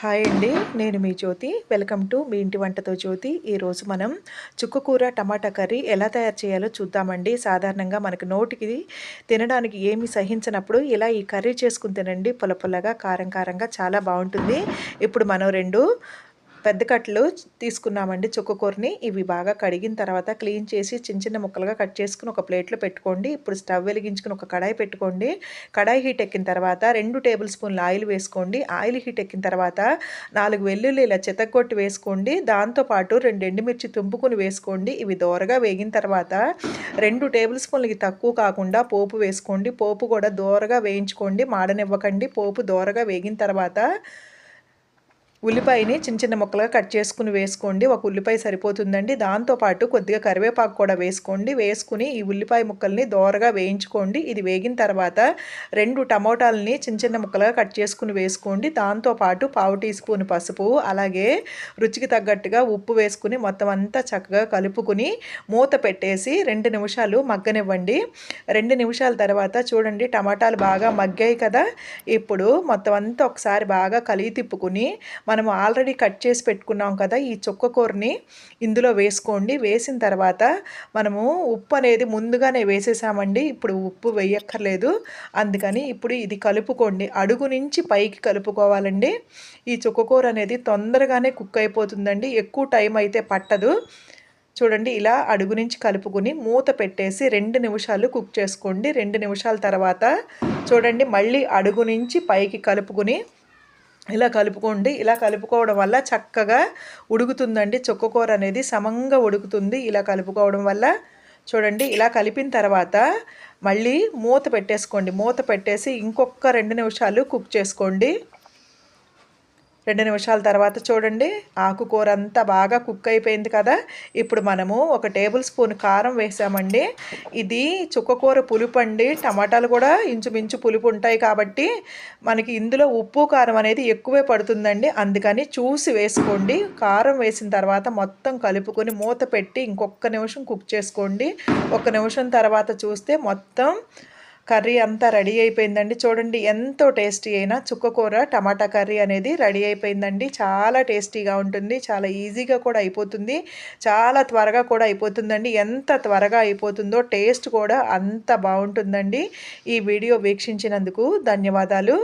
Hi అండి నేను మీ జ్యోతి. Welcome to me ఇంటి వంటతో జ్యోతి. ఈరోజు మనం చుక్కకూర టమాటా కర్రీ ఎలా తయారు చేయాలో చూద్దామండి. సాధారణంగా మనకు నోటికి తినడానికి ఏమి సహించినప్పుడు ఇలా ఈ కర్రీ చేసుకుని తినండి. పొల కారం కారంగా చాలా బాగుంటుంది. ఇప్పుడు మనం రెండు పెద్ద కట్టలు తీసుకున్నామండి చుక్కకూరని ఇవి బాగా కడిగిన తర్వాత క్లీన్ చేసి చిన్న చిన్న ముక్కలుగా కట్ చేసుకుని ఒక ప్లేట్లో పెట్టుకోండి. ఇప్పుడు స్టవ్ వెలిగించుకుని ఒక కడాయి పెట్టుకోండి. కడాయి హీట్ ఎక్కిన తర్వాత రెండు టేబుల్ స్పూన్లు ఆయిల్ వేసుకోండి. ఆయిల్ హీట్ ఎక్కిన తర్వాత నాలుగు వెల్లుల్లి ఇలా చితగొట్టి వేసుకోండి. దాంతోపాటు రెండు ఎండుమిర్చి తుంపుకుని వేసుకోండి. ఇవి దోరగా వేగిన తర్వాత రెండు టేబుల్ స్పూన్లకి తక్కువ కాకుండా పోపు వేసుకోండి. పోపు కూడా దోరగా వేయించుకోండి. మాడనివ్వకండి. పోపు దోరగా వేగిన తర్వాత ఉల్లిపాయని చిన్న చిన్న ముక్కలుగా కట్ చేసుకుని వేసుకోండి. ఒక ఉల్లిపాయ సరిపోతుందండి. దాంతోపాటు కొద్దిగా కరివేపాకు కూడా వేసుకోండి. వేసుకుని ఈ ఉల్లిపాయ ముక్కల్ని దోరగా వేయించుకోండి. ఇది వేగిన తర్వాత రెండు టమోటాలని చిన్న చిన్న ముక్కలుగా కట్ చేసుకుని వేసుకోండి. దాంతోపాటు పావు టీ స్పూన్ పసుపు అలాగే రుచికి తగ్గట్టుగా ఉప్పు వేసుకుని మొత్తం అంతా చక్కగా కలుపుకుని మూత పెట్టేసి రెండు నిమిషాలు మగ్గనివ్వండి. రెండు నిమిషాల తర్వాత చూడండి టమాటాలు బాగా మగ్గాయి కదా. ఇప్పుడు మొత్తం అంతా ఒకసారి బాగా కలిగి తిప్పుకుని మనం ఆల్రెడీ కట్ చేసి పెట్టుకున్నాం కదా ఈ చుక్కకూరని ఇందులో వేసుకోండి. వేసిన తర్వాత మనము ఉప్పు అనేది ముందుగానే వేసేసామండి. ఇప్పుడు ఉప్పు వేయక్కర్లేదు. అందుకని ఇప్పుడు ఇది కలుపుకోండి. అడుగు నుంచి పైకి కలుపుకోవాలండి. ఈ చుక్కకూర అనేది తొందరగానే కుక్ అయిపోతుందండి. ఎక్కువ టైం అయితే పట్టదు. చూడండి ఇలా అడుగు నుంచి కలుపుకుని మూత పెట్టేసి రెండు నిమిషాలు కుక్ చేసుకోండి. రెండు నిమిషాల తర్వాత చూడండి మళ్ళీ అడుగు నుంచి పైకి కలుపుకుని ఇలా కలుపుకోండి. ఇలా కలుపుకోవడం వల్ల చక్కగా ఉడుకుతుందండి. చుక్కకూర అనేది సమంగా ఉడుకుతుంది. ఇలా కలుపుకోవడం వల్ల చూడండి ఇలా కలిపిన తర్వాత మళ్ళీ మూత పెట్టేసుకోండి. మూత పెట్టేసి ఇంకొక రెండు నిమిషాలు కుక్ చేసుకోండి. రెండు నిమిషాల తర్వాత చూడండి. ఆకుకూర అంతా బాగా కుక్ అయిపోయింది కదా. ఇప్పుడు మనము ఒక టేబుల్ స్పూన్ కారం వేసామండి. ఇది చుక్కకూర పులుపు అండి. టమాటాలు కూడా ఇంచుమించు పులుపు ఉంటాయి కాబట్టి మనకి ఇందులో ఉప్పు కారం అనేది ఎక్కువే పడుతుందండి. అందుకని చూసి వేసుకోండి. కారం వేసిన తర్వాత మొత్తం కలుపుకొని మూత పెట్టి ఇంకొక నిమిషం కుక్ చేసుకోండి. ఒక నిమిషం తర్వాత చూస్తే మొత్తం కర్రీ అంతా రెడీ అయిపోయిందండి. చూడండి ఎంతో టేస్టీ అయినా చుక్కకూర టమాటా కర్రీ అనేది రెడీ అయిపోయిందండి. చాలా టేస్టీగా ఉంటుంది. చాలా ఈజీగా కూడా అయిపోతుంది. చాలా త్వరగా కూడా అయిపోతుందండి. ఎంత త్వరగా అయిపోతుందో టేస్ట్ కూడా అంత బాగుంటుందండి. ఈ వీడియో వీక్షించినందుకు ధన్యవాదాలు.